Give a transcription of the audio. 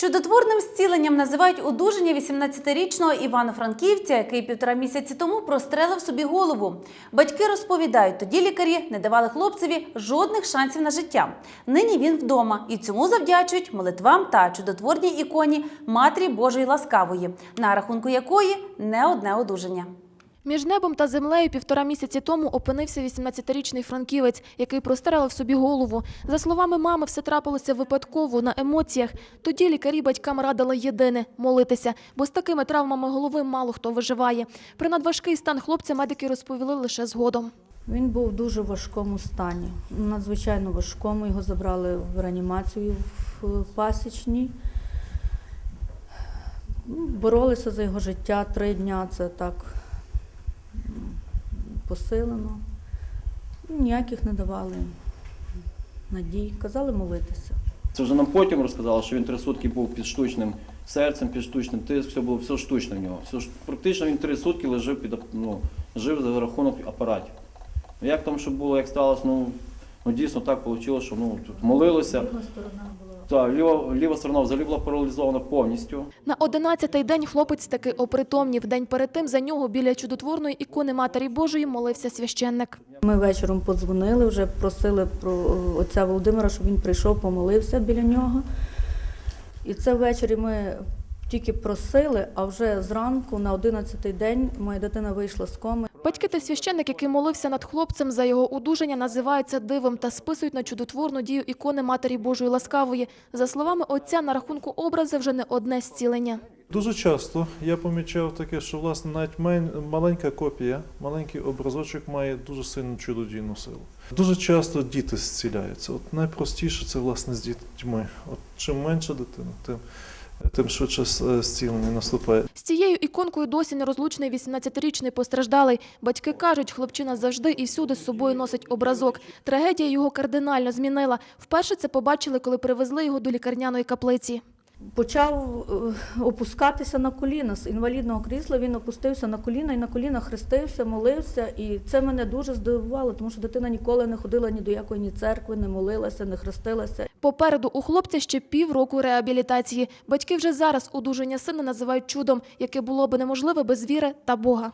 Чудотворним зціленням називають одужання 18-річного Івано-Франківця, який півтора місяці тому прострелив собі голову. Батьки розповідають, тоді лікарі не давали хлопцеві жодних шансів на життя. Нині він вдома і цьому завдячують молитвам та чудотворній іконі Матері Божої Ласкавої, на рахунку якої не одне одужання. Між небом та землею півтора місяці тому опинився 18-річний франківець, який прострелив собі голову. За словами мами, все трапилося випадково на емоціях. Тоді лікарі батькам радили єдине молитися, бо з такими травмами голови мало хто виживає. Про надважкий стан хлопця медики розповіли лише згодом. Він був в дуже важкому стані, надзвичайно важкому. Його забрали в реанімацію в пасічній. Боролися за його життя три дня, це так посилено. Ніяких не давали надій, казали молитися. Це вже нам потім розказали, що він три сутки був під штучним серцем, під штучним тиском, все було все штучне в нього. Все, практично він три сутки лежав під ну, жив за рахунок апаратів. Ну, Як там що було, як сталося, ну, ну дійсно так вийшло, що ну, тут молилися. Так, ліва, ліва сторона взагалі була паралізована повністю. На 11-й день хлопець таки опритомнів. День перед тим за нього біля чудотворної ікони Матері Божої молився священник. Ми вечором подзвонили, вже просили про е, отця Володимира, щоб він прийшов, помолився біля нього. І це ввечері ми тільки просили, а вже зранку, на 11-й день, моя дитина вийшла з коми. Батьки та священник, який молився над хлопцем за його одужання, називаються дивом та списують на чудотворну дію ікони Матері Божої Ласкавої. За словами отця, на рахунку образи вже не одне зцілення. Дуже часто я помічав таке, що власне навіть маленька копія, маленький образочок має дуже сильну чудодійну силу. Дуже часто діти зціляються. От найпростіше це власне з дітьми. От чим менша дитина, тим, тим швидше е, зцілення наступає. З цією іконкою досі нерозлучний 18-річний постраждалий. Батьки кажуть, хлопчина завжди і всюди з собою носить образок. Трагедія його кардинально змінила. Вперше це побачили, коли привезли його до лікарняної каплиці. Почав е, опускатися на коліна з інвалідного крісла. Він опустився на коліна і на коліна хрестився, молився. І це мене дуже здивувало, тому що дитина ніколи не ходила ні до якої ні церкви, не молилася, не хрестилася. Попереду у хлопця ще півроку реабілітації. Батьки вже зараз одужання сина називають чудом, яке було би неможливе без віри та Бога.